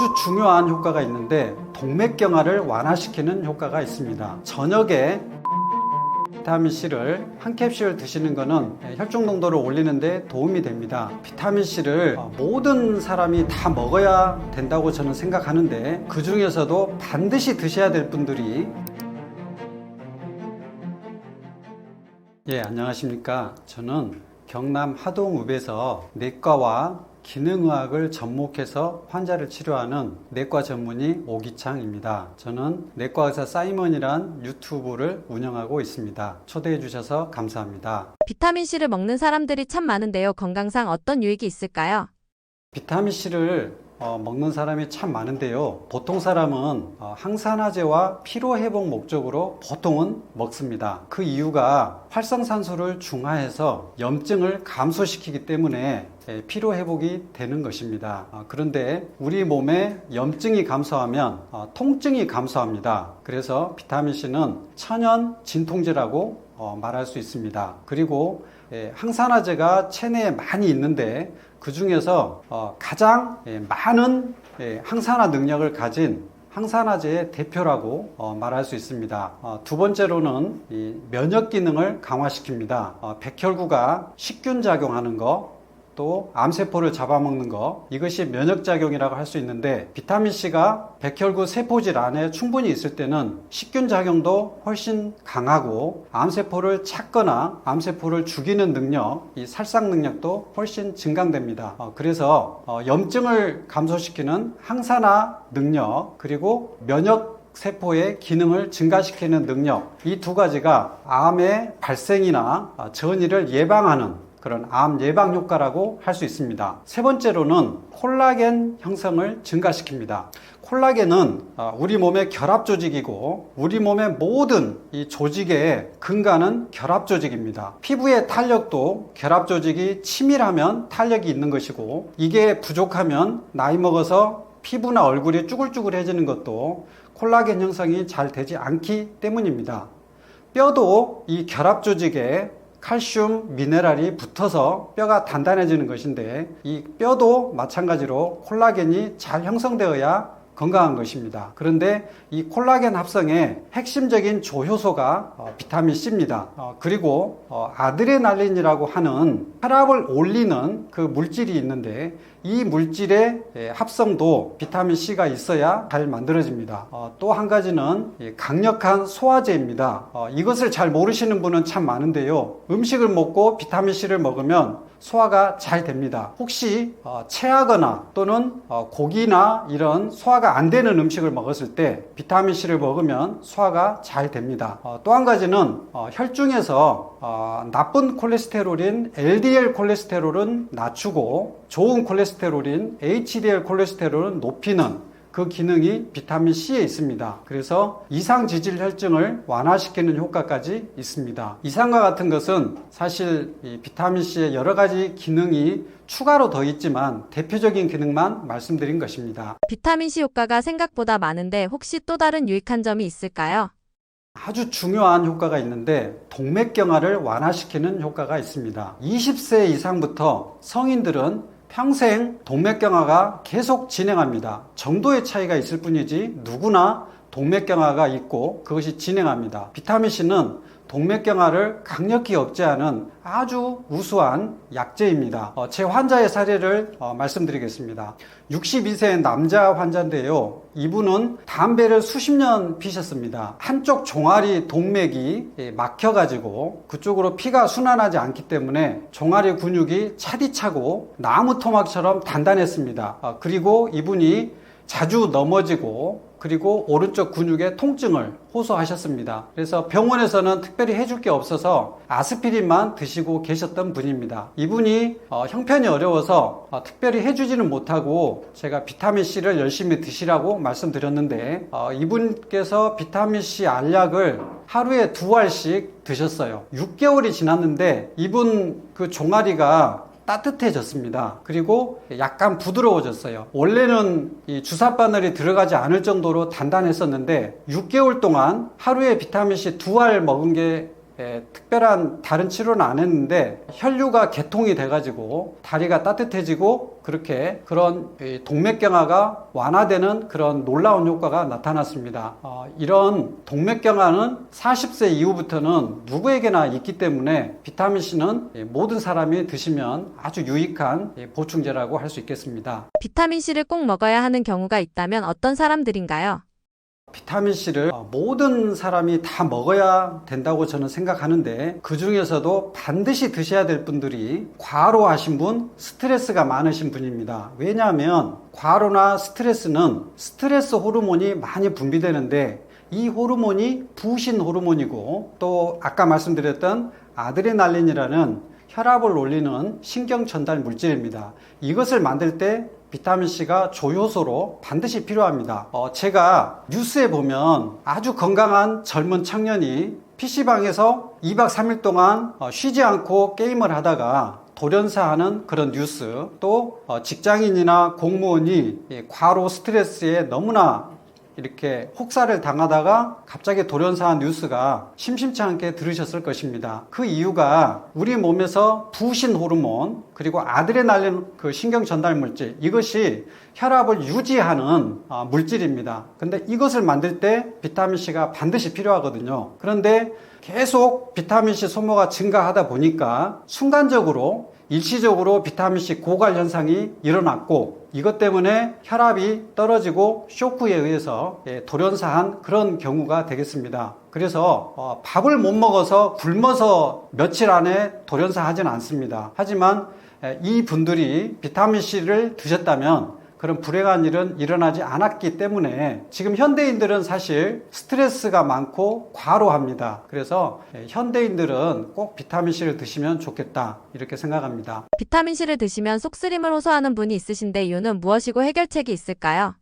아주 중요한 효과가 있는데 동맥경화를 완화시키는 효과가 있습니다. 저녁에 비타민 C를 한 캡슐 드시는 것은 혈중 농도를 올리는데 도움이 됩니다. 비타민 C를 모든 사람이 다 먹어야 된다고 저는 생각하는데 그 중에서도 반드시 드셔야 될 분들이 예, 안녕하십니까. 저는 경남 하동읍에서 내과와 기능의학을 접목해서 환자를 치료하는 내과 전문의 오기창입니다. 저는 내과 의사 사이먼이란 유튜브를 운영하고 있습니다. 초대해 주셔서 감사합니다. 비타민C를 먹는 사람들이 참 많은데요. 건강상 어떤 유익이 있을까요? 비타민 C를 어, 먹는 사람이 참 많은데요. 보통 사람은 어, 항산화제와 피로 회복 목적으로 보통은 먹습니다. 그 이유가 활성산소를 중화해서 염증을 감소시키기 때문에 예, 피로 회복이 되는 것입니다. 어, 그런데 우리 몸에 염증이 감소하면 어, 통증이 감소합니다. 그래서 비타민 C는 천연 진통제라고 어, 말할 수 있습니다. 그리고 예, 항산화제가 체내에 많이 있는데 그 중에서 어, 가장 예, 많은 예, 항산화 능력을 가진 항산화제의 대표라고 어, 말할 수 있습니다. 어, 두 번째로는 이 면역 기능을 강화시킵니다. 어, 백혈구가 식균 작용하는 거, 또 암세포를 잡아먹는 거 이것이 면역작용이라고 할 수 있는데 비타민C가 백혈구 세포질 안에 충분히 있을 때는 식균 작용도 훨씬 강하고 암세포를 찾거나 암세포를 죽이는 능력 이 살상 능력도 훨씬 증강됩니다. 어, 그래서 어, 염증을 감소시키는 항산화 능력 그리고 면역 세포의 기능을 증가시키는 능력 이 두 가지가 암의 발생이나 어, 전이를 예방하는 그런 암 예방 효과라고 할 수 있습니다. 세 번째로는 콜라겐 형성을 증가시킵니다. 콜라겐은 어, 우리 몸의 결합 조직이고 우리 몸의 모든 이 조직의 근간은 결합 조직입니다. 피부의 탄력도 결합 조직이 치밀하면 탄력이 있는 것이고 이게 부족하면 나이 먹어서 피부나 얼굴이 쭈글쭈글해지는 것도 콜라겐 형성이 잘 되지 않기 때문입니다. 뼈도 이 결합 조직에 칼슘 미네랄이 붙어서 뼈가 단단해지는 것인데 이 뼈도 마찬가지로 콜라겐이 잘 형성되어야 건강한 것입니다. 그런데 이 콜라겐 합성의 핵심적인 조효소가 어, 비타민 C입니다. 어, 그리고 어, 아드레날린이라고 하는 혈압을 올리는 그 물질이 있는데 이 물질의 예, 합성도 비타민 C가 있어야 잘 만들어집니다. 어, 또한 가지는 이 강력한 소화제입니다. 어, 이것을 잘 모르시는 분은 참 많은데요. 음식을 먹고 비타민 C를 먹으면 소화가 잘 됩니다. 혹시 어, 체하거나 또는 어, 고기나 이런 소화가 안 되는 음식을 먹었을 때 비타민 C를 먹으면 소화가 잘 됩니다. 어, 또한 가지는 어, 혈중에서 어, 나쁜 콜레스테롤인 LDL 콜레스테롤은 낮추고 좋은 콜레스테롤인 HDL 콜레스테롤은 높이는 그 기능이 비타민 C에 있습니다. 그래서 이상 지질 혈증을 완화시키는 효과까지 있습니다. 이상과 같은 것은 사실 이 비타민 C의 여러 가지 기능이 추가로 더 있지만 대표적인 기능만 말씀드린 것입니다. 비타민C 효과가 생각보다 많은데 혹시 또 다른 유익한 점이 있을까요? 아주 중요한 효과가 있는데 동맥경화를 완화시키는 효과가 있습니다. 20세 이상부터 성인들은 평생 동맥경화가 계속 진행합니다. 정도의 차이가 있을 뿐이지 누구나 동맥경화가 있고 그것이 진행합니다. 비타민 C는 동맥경화를 강력히 억제하는 아주 우수한 약제입니다. 어, 제 환자의 사례를 어, 말씀드리겠습니다. 62세 남자 환자인데요. 이분은 담배를 수십 년 피셨습니다. 한쪽 종아리 동맥이 예, 막혀가지고 그쪽으로 피가 순환하지 않기 때문에 종아리 근육이 차디차고 나무 토막처럼 단단했습니다. 어, 그리고 이분이 자주 넘어지고 그리고 오른쪽 근육에 통증을 호소하셨습니다. 그래서 병원에서는 특별히 해줄 게 없어서 아스피린만 드시고 계셨던 분입니다. 이분이 어, 형편이 어려워서 어, 특별히 해주지는 못하고 제가 비타민 C를 열심히 드시라고 말씀드렸는데 어, 이분께서 비타민 C 알약을 하루에 두 알씩 드셨어요. 6개월이 지났는데 이분 그 종아리가 따뜻해졌습니다. 그리고 약간 부드러워졌어요. 원래는 이 주사 바늘이 들어가지 않을 정도로 단단했었는데 6개월 동안 하루에 비타민 C 두 알 먹은 게 예, 특별한 다른 치료는 안 했는데 혈류가 개통이 돼가지고 다리가 따뜻해지고 그렇게 그런 이 동맥경화가 완화되는 그런 놀라운 효과가 나타났습니다. 어, 이런 동맥경화는 40세 이후부터는 누구에게나 있기 때문에 비타민 C는 예, 모든 사람이 드시면 아주 유익한 예, 보충제라고 할 수 있겠습니다. 비타민 C를 꼭 먹어야 하는 경우가 있다면 어떤 사람들인가요? 비타민 C를 모든 사람이 다 먹어야 된다고 저는 생각하는데 그 중에서도 반드시 드셔야 될 분들이 과로하신 분, 스트레스가 많으신 분입니다. 왜냐하면 과로나 스트레스는 스트레스 호르몬이 많이 분비되는데 이 호르몬이 부신 호르몬이고 또 아까 말씀드렸던 아드레날린이라는 혈압을 올리는 신경 전달 물질입니다. 이것을 만들 때 비타민C가 조효소로 반드시 필요합니다. 어, 제가 뉴스에 보면 아주 건강한 젊은 청년이 PC방에서 2박 3일 동안 어, 쉬지 않고 게임을 하다가 돌연사하는 그런 뉴스 또 어, 직장인이나 공무원이 이 과로 스트레스에 너무나 이렇게 혹사를 당하다가 갑자기 돌연사한 뉴스가 심심치 않게 들으셨을 것입니다. 그 이유가 우리 몸에서 부신 호르몬 그리고 아드레날린 그 신경 전달 물질 이것이 혈압을 유지하는 아, 물질입니다. 근데 이것을 만들 때 비타민 C가 반드시 필요하거든요. 그런데 계속 비타민 C 소모가 증가하다 보니까 순간적으로 일시적으로 비타민C 고갈 현상이 일어났고 이것 때문에 혈압이 떨어지고 쇼크에 의해서 예, 돌연사한 그런 경우가 되겠습니다. 그래서 어, 밥을 못 먹어서 굶어서 며칠 안에 돌연사하지는 않습니다. 하지만 예, 이 분들이 비타민C를 드셨다면 그런 불행한 일은 일어나지 않았기 때문에 지금 현대인들은 사실 스트레스가 많고 과로합니다. 그래서 예, 현대인들은 꼭 비타민C를 드시면 좋겠다. 이렇게 생각합니다. 비타민 C를 드시면 속쓰림을 호소하는 분이 있으신데 이유는 무엇이고 해결책이 있을까요?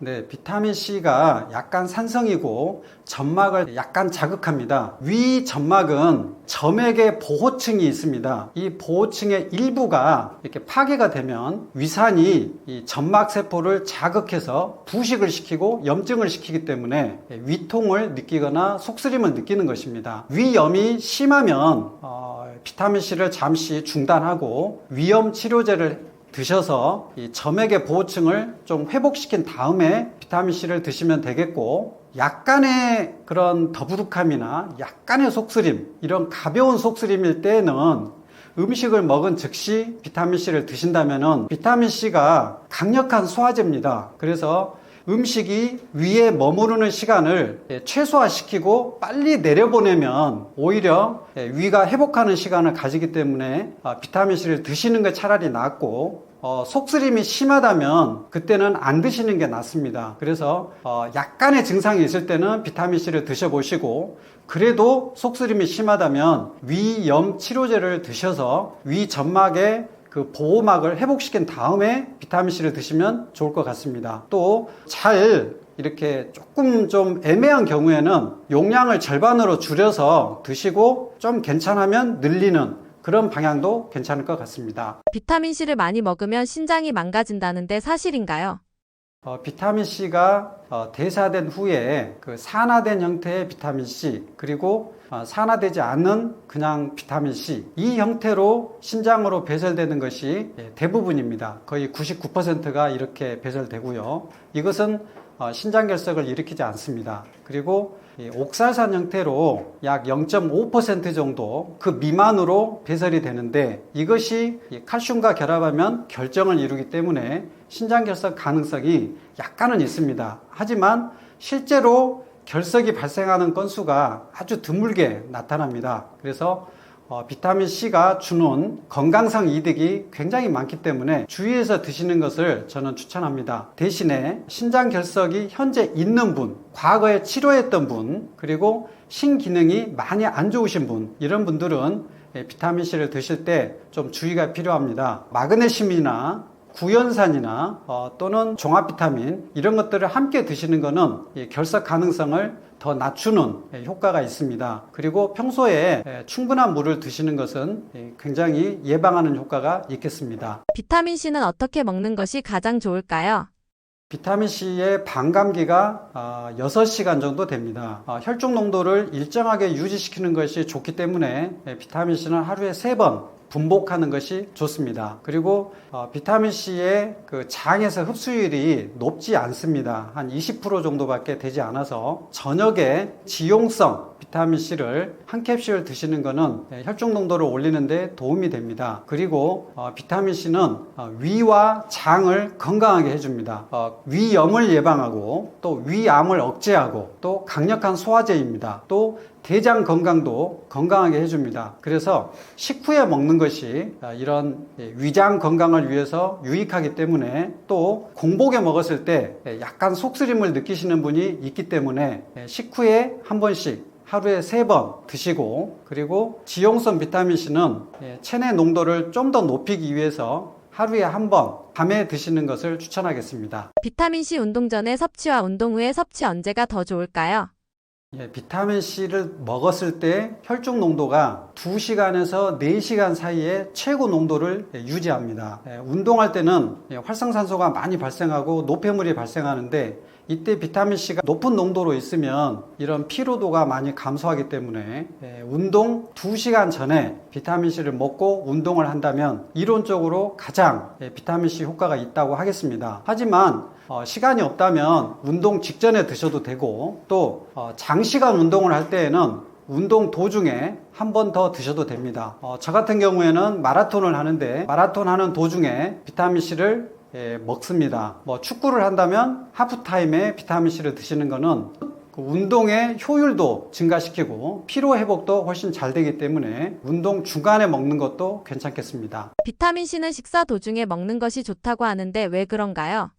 네, 비타민 C가 약간 산성이고 점막을 약간 자극합니다. 위 점막은 점액의 보호층이 있습니다. 이 보호층의 일부가 이렇게 파괴가 되면 위산이 이 점막 세포를 자극해서 부식을 시키고 염증을 시키기 때문에 위통을 느끼거나 속쓰림을 느끼는 것입니다. 위염이 심하면 어, 비타민 C를 잠시 중단하고 위염 치료제를 드셔서 이 점액의 보호층을 좀 회복시킨 다음에 비타민C를 드시면 되겠고 약간의 그런 더부룩함이나 약간의 속쓰림 이런 가벼운 속쓰림일 때는 음식을 먹은 즉시 비타민C를 드신다면 비타민C가 강력한 소화제입니다. 그래서 음식이 위에 머무르는 시간을 예, 최소화시키고 빨리 내려보내면 오히려 예, 위가 회복하는 시간을 가지기 때문에 아, 비타민C를 드시는 게 차라리 낫고 어, 속쓰림이 심하다면 그때는 안 드시는 게 낫습니다. 그래서 어, 약간의 증상이 있을 때는 비타민C를 드셔보시고 그래도 속쓰림이 심하다면 위염 치료제를 드셔서 위 점막에 그 보호막을 회복시킨 다음에 비타민C를 드시면 좋을 것 같습니다. 또 잘 이렇게 조금 좀 애매한 경우에는 용량을 절반으로 줄여서 드시고 좀 괜찮으면 늘리는 그런 방향도 괜찮을 것 같습니다. 비타민 C를 많이 먹으면 신장이 망가진다는데 사실인가요? 어, 비타민 C가 어, 대사된 후에 그 산화된 형태의 비타민 C 그리고 어, 산화되지 않는 그냥 비타민 C 이 형태로 신장으로 배설되는 것이 예, 대부분입니다. 거의 99%가 이렇게 배설되고요. 이것은 어, 신장 결석을 일으키지 않습니다. 그리고 이 옥살산 형태로 약 0.5% 정도 그 미만으로 배설이 되는데 이것이 이 칼슘과 결합하면 결정을 이루기 때문에 신장 결석 가능성이 약간은 있습니다. 하지만 실제로 결석이 발생하는 건수가 아주 드물게 나타납니다. 그래서 어, 비타민 C가 주는 건강상 이득이 굉장히 많기 때문에 주의해서 드시는 것을 저는 추천합니다. 대신에 신장 결석이 현재 있는 분, 과거에 치료했던 분, 그리고 신기능이 많이 안 좋으신 분, 이런 분들은 예, 비타민 C를 드실 때 좀 주의가 필요합니다. 마그네슘이나 구연산이나 어, 또는 종합 비타민 이런 것들을 함께 드시는 것은 이 결석 가능성을 더 낮추는 예, 효과가 있습니다. 그리고 평소에 예, 충분한 물을 드시는 것은 예, 굉장히 예방하는 효과가 있겠습니다. 비타민 C는 어떻게 먹는 것이 가장 좋을까요? 비타민 C의 반감기가 아, 6시간 정도 됩니다. 아, 혈중 농도를 일정하게 유지시키는 것이 좋기 때문에 예, 비타민 C는 하루에 3번 분복하는 것이 좋습니다. 그리고 어, 비타민 C의 그 장에서 흡수율이 높지 않습니다. 한 20% 정도밖에 되지 않아서 저녁에 지용성 비타민 C를 한 캡슐 드시는 것은 예, 혈중 농도를 올리는데 도움이 됩니다. 그리고 어, 비타민 C는 어, 위와 장을 건강하게 해줍니다. 어, 위염을 예방하고 또 위암을 억제하고 또 강력한 소화제입니다. 또 대장 건강도 건강하게 해줍니다. 그래서 식후에 먹는 것이 아, 이런 예, 위장 건강을 위해서 유익하기 때문에 또 공복에 먹었을 때 예, 약간 속쓰림을 느끼시는 분이 있기 때문에 예, 식후에 한 번씩 하루에 세 번 드시고 그리고 지용성 비타민 C는 예, 체내 농도를 좀 더 높이기 위해서 하루에 한 번 밤에 드시는 것을 추천하겠습니다. 비타민 C 운동 전에 섭취와 운동 후에 섭취 언제가 더 좋을까요? 예, 비타민 C를 먹었을 때 혈중 농도가 2시간에서 4시간 사이에 최고 농도를 예, 유지합니다. 예, 운동할 때는 예, 활성산소가 많이 발생하고 노폐물이 발생하는데 이때 비타민 C가 높은 농도로 있으면 이런 피로도가 많이 감소하기 때문에 예, 운동 2시간 전에 비타민 C를 먹고 운동을 한다면 이론적으로 가장 예, 비타민 C 효과가 있다고 하겠습니다. 하지만 어, 시간이 없다면 운동 직전에 드셔도 되고 또 어, 장시간 운동을 할 때에는 운동 도중에 한 번 더 드셔도 됩니다. 어, 저 같은 경우에는 마라톤을 하는데 마라톤 하는 도중에 비타민 C를 예, 먹습니다. 뭐 축구를 한다면 하프타임에 비타민 C를 드시는 거는 그 운동의 효율도 증가시키고 피로 회복도 훨씬 잘 되기 때문에 운동 중간에 먹는 것도 괜찮겠습니다. 비타민 C는 식사 도중에 먹는 것이 좋다고 하는데 왜 그런가요?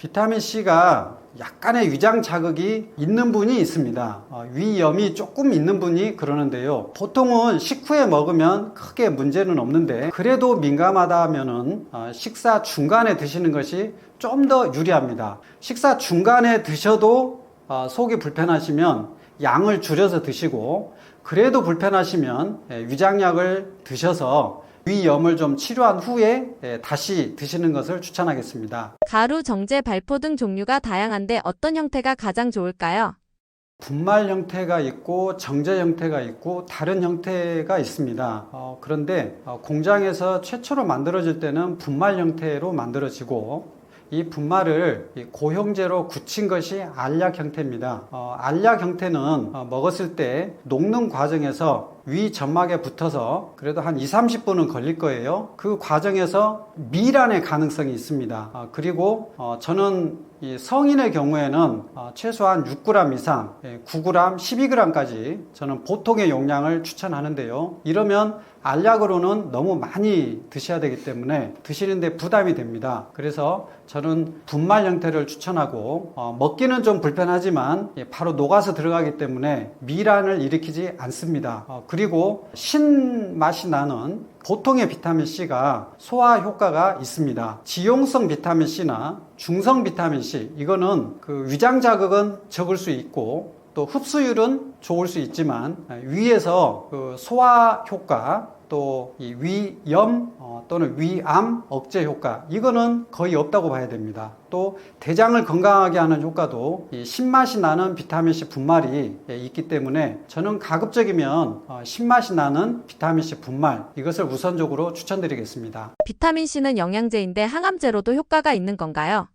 비타민 C가 약간의 위장 자극이 있는 분이 있습니다. 어, 위염이 조금 있는 분이 그러는데요. 보통은 식후에 먹으면 크게 문제는 없는데 그래도 민감하다 하면은 어, 식사 중간에 드시는 것이 좀 더 유리합니다. 식사 중간에 드셔도 어, 속이 불편하시면 양을 줄여서 드시고 그래도 불편하시면 예, 위장약을 드셔서 위염을 좀 치료한 후에 예, 다시 드시는 것을 추천하겠습니다. 가루, 정제, 발포 등 종류가 다양한데 어떤 형태가 가장 좋을까요? 분말 형태가 있고 정제 형태가 있고 다른 형태가 있습니다. 어, 그런데 어, 공장에서 최초로 만들어질 때는 분말 형태로 만들어지고 이 분말을 이 고형제로 굳힌 것이 알약 형태입니다. 어, 알약 형태는 어, 먹었을 때 녹는 과정에서 위 점막에 붙어서 그래도 한 2, 30분은 걸릴 거예요. 그 과정에서 미란의 가능성이 있습니다. 어, 그리고 어, 저는 이 성인의 경우에는 어, 최소한 6g 이상, 예, 9g, 12g까지 저는 보통의 용량을 추천하는데요. 이러면 알약으로는 너무 많이 드셔야 되기 때문에 드시는데 부담이 됩니다. 그래서 저는 분말 형태를 추천하고 어, 먹기는 좀 불편하지만 예, 바로 녹아서 들어가기 때문에 미란을 일으키지 않습니다. 어, 그리고 신 맛이 나는 보통의 비타민 C가 소화 효과가 있습니다. 지용성 비타민 C나 중성 비타민 C 이거는 그 위장 자극은 적을 수 있고 또 흡수율은 좋을 수 있지만 위에서 그 소화 효과 또 이 위염 어, 또는 위암 억제 효과 이거는 거의 없다고 봐야 됩니다. 또 대장을 건강하게 하는 효과도 이 신맛이 나는 비타민 C 분말이 예, 있기 때문에 저는 가급적이면 어, 신맛이 나는 비타민 C 분말 이것을 우선적으로 추천드리겠습니다. 비타민 C는 영양제인데 항암제로도 효과가 있는 건가요?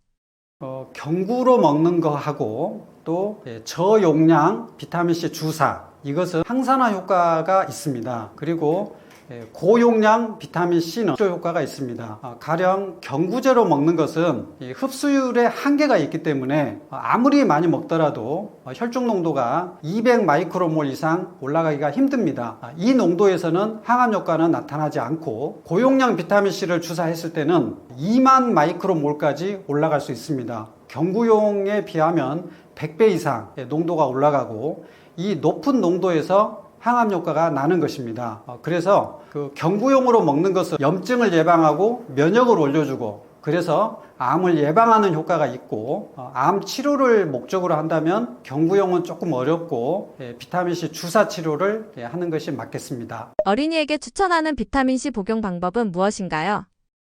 어, 경구로 먹는 거하고 또 예, 저용량 비타민 C 주사 이것은 항산화 효과가 있습니다. 그리고 예, 고용량 비타민 C는 효과가 있습니다. 아, 가령 경구제로 먹는 것은 이 흡수율에 한계가 있기 때문에 어, 아무리 많이 먹더라도 어, 혈중 농도가 200 마이크로몰 이상 올라가기가 힘듭니다. 아, 이 농도에서는 항암 효과는 나타나지 않고 고용량 비타민 C를 주사했을 때는 2만 마이크로몰까지 올라갈 수 있습니다. 경구용에 비하면 100배 이상 농도가 올라가고 이 높은 농도에서 항암 효과가 나는 것입니다. 어, 그래서 그 경구용으로 먹는 것은 염증을 예방하고 면역을 올려주고 그래서 암을 예방하는 효과가 있고 어, 암 치료를 목적으로 한다면 경구용은 조금 어렵고 예, 비타민 C 주사 치료를 예, 하는 것이 맞겠습니다. 어린이에게 추천하는 비타민 C 복용 방법은 무엇인가요?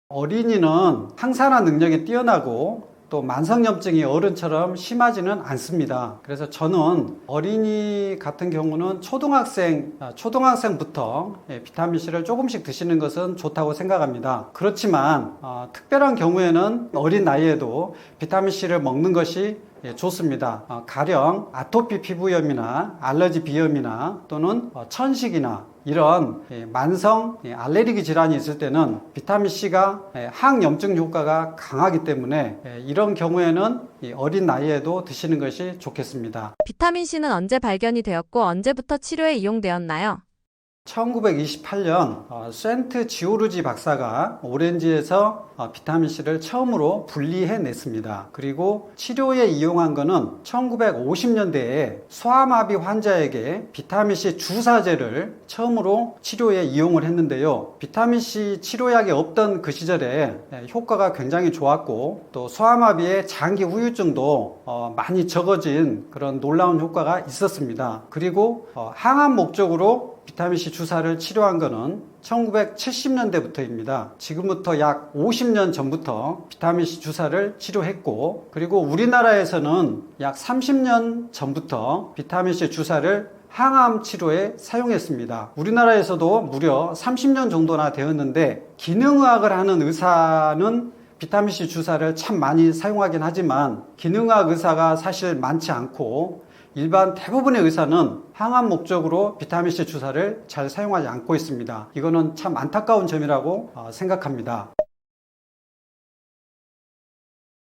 어린이는 항산화 능력이 뛰어나고 또 만성염증이 어른처럼 심하지는 않습니다. 그래서 저는 어린이 같은 경우는 초등학생, 아, 초등학생부터 예, 비타민C를 조금씩 드시는 것은 좋다고 생각합니다. 그렇지만 어, 특별한 경우에는 어린 나이에도 비타민C를 먹는 것이 예, 좋습니다. 어, 가령 아토피 피부염이나 알러지 비염이나 또는 어, 천식이나 이런 예, 만성 예, 알레르기 질환이 있을 때는 비타민 C가 예, 항염증 효과가 강하기 때문에 예, 이런 경우에는 이 어린 나이에도 드시는 것이 좋겠습니다. 비타민C는 언제 발견이 되었고 언제부터 치료에 이용되었나요? 1928년 어, 센트 지오르지 박사가 오렌지에서 어, 비타민C를 처음으로 분리해냈습니다. 그리고 치료에 이용한 것은 1950년대에 소아마비 환자에게 비타민C 주사제를 처음으로 치료에 이용을 했는데요. 비타민C 치료약이 없던 그 시절에 예, 효과가 굉장히 좋았고 또 소아마비의 장기 후유증도 어, 많이 적어진 그런 놀라운 효과가 있었습니다. 그리고 어, 항암 목적으로 비타민C 주사를 치료한 것은 1970년대부터입니다. 지금부터 약 50년 전부터 비타민C 주사를 치료했고, 그리고 우리나라에서는 약 30년 전부터 비타민C 주사를 항암 치료에 사용했습니다. 우리나라에서도 무려 30년 정도나 되었는데, 기능의학을 하는 의사는 비타민C 주사를 참 많이 사용하긴 하지만, 기능의학 의사가 사실 많지 않고, 일반 대부분의 의사는 항암 목적으로 비타민C 주사를 잘 사용하지 않고 있습니다. 이거는 참 안타까운 점이라고 어, 생각합니다.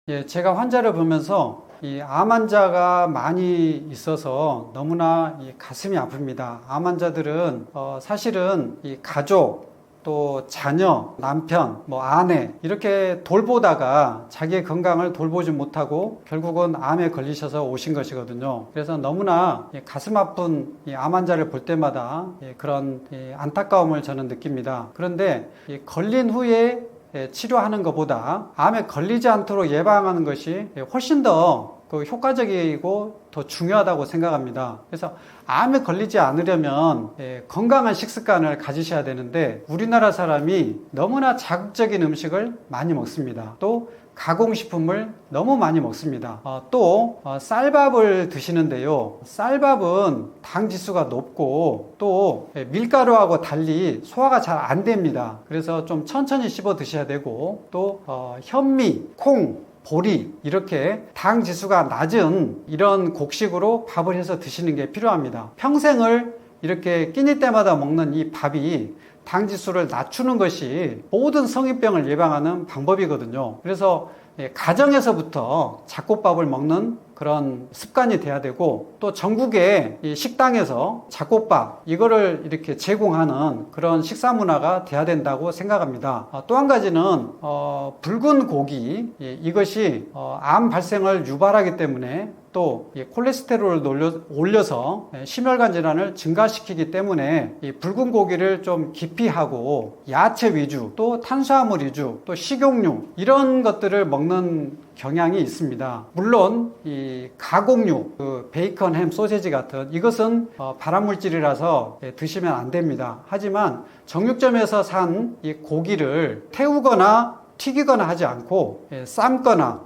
예, 제가 환자를 보면서 이암 환자가 많이 있어서 너무나 이 가슴이 아픕니다. 암 환자들은 어, 사실은 이 가족 또 자녀, 남편, 뭐 아내 이렇게 돌보다가 자기의 건강을 돌보지 못하고 결국은 암에 걸리셔서 오신 것이거든요. 그래서 너무나 이 가슴 아픈 이암 환자를 볼 때마다 이 그런 이 안타까움을 저는 느낍니다. 그런데 이 걸린 후에 예, 치료하는 것보다 암에 걸리지 않도록 예방하는 것이 훨씬 더 그 효과적이고 더 중요하다고 생각합니다. 그래서 암에 걸리지 않으려면 예, 건강한 식습관을 가지셔야 되는데 우리나라 사람이 너무나 자극적인 음식을 많이 먹습니다. 또 가공식품을 너무 많이 먹습니다. 어, 또 어, 쌀밥을 드시는데요. 쌀밥은 당 지수가 높고 또 예, 밀가루하고 달리 소화가 잘 안 됩니다. 그래서 좀 천천히 씹어 드셔야 되고 또 어, 현미, 콩, 보리 이렇게 당 지수가 낮은 이런 곡식으로 밥을 해서 드시는 게 필요합니다. 평생을 이렇게 끼니 때마다 먹는 이 밥이 당 지수를 낮추는 것이 모든 성인병을 예방하는 방법이거든요. 그래서 예, 가정에서부터 잡곡밥을 먹는 그런 습관이 돼야 되고 또 전국의 이 식당에서 잡곡밥 이거를 이렇게 제공하는 그런 식사 문화가 돼야 된다고 생각합니다. 어, 또한 가지는 어, 붉은 고기 예, 이것이 어, 암 발생을 유발하기 때문에 또이 콜레스테롤을 올려, 올려서 예, 심혈관 질환을 증가시키기 때문에 이 붉은 고기를 좀 깊이 하고 야채 위주 또 탄수화물 위주 또 식용유 이런 것들을 먹는 경향이 있습니다. 물론 이 가공육, 그 베이컨, 햄, 소세지 같은 이것은 어, 발암물질이라서 예, 드시면 안 됩니다. 하지만 정육점에서 산 이 고기를 태우거나 튀기거나 하지 않고 예, 삶거나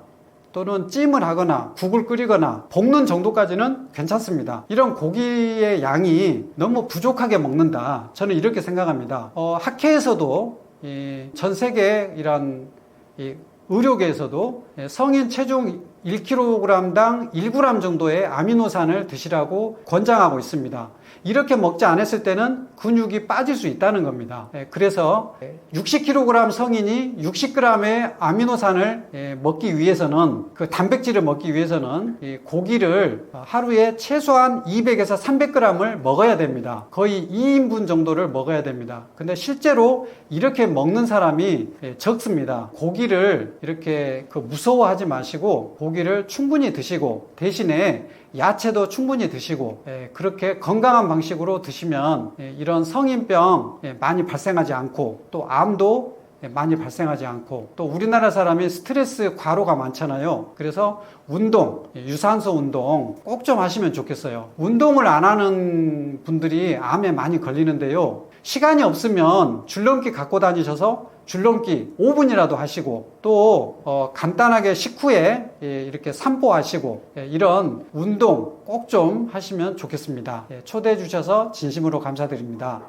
또는 찜을 하거나 국을 끓이거나 볶는 정도까지는 괜찮습니다. 이런 고기의 양이 너무 부족하게 먹는다. 저는 이렇게 생각합니다. 어, 학회에서도 이전 세계 이런 이 의료계에서도 성인 체중 1kg당 1g 정도의 아미노산을 드시라고 권장하고 있습니다. 이렇게 먹지 않았을 때는 근육이 빠질 수 있다는 겁니다. 예, 그래서 60kg 성인이 60g의 아미노산을 예, 먹기 위해서는 그 단백질을 먹기 위해서는 이 고기를 하루에 최소한 200에서 300g을 먹어야 됩니다. 거의 2인분 정도를 먹어야 됩니다. 근데 실제로 이렇게 먹는 사람이 예, 적습니다. 고기를 이렇게 그 무서워하지 마시고 고기를 충분히 드시고 대신에 야채도 충분히 드시고 예, 그렇게 건강한 방식으로 드시면 예, 이런 성인병 예, 많이 발생하지 않고 또 암도 예, 많이 발생하지 않고 또 우리나라 사람이 스트레스 과로가 많잖아요. 그래서 운동, 예, 유산소 운동 꼭 좀 하시면 좋겠어요. 운동을 안 하는 분들이 암에 많이 걸리는데요. 시간이 없으면 줄넘기 갖고 다니셔서 줄넘기 5분이라도 하시고 또 어, 간단하게 식후에 예, 이렇게 산보하시고 예, 이런 운동 꼭 좀 하시면 좋겠습니다. 예, 초대해 주셔서 진심으로 감사드립니다.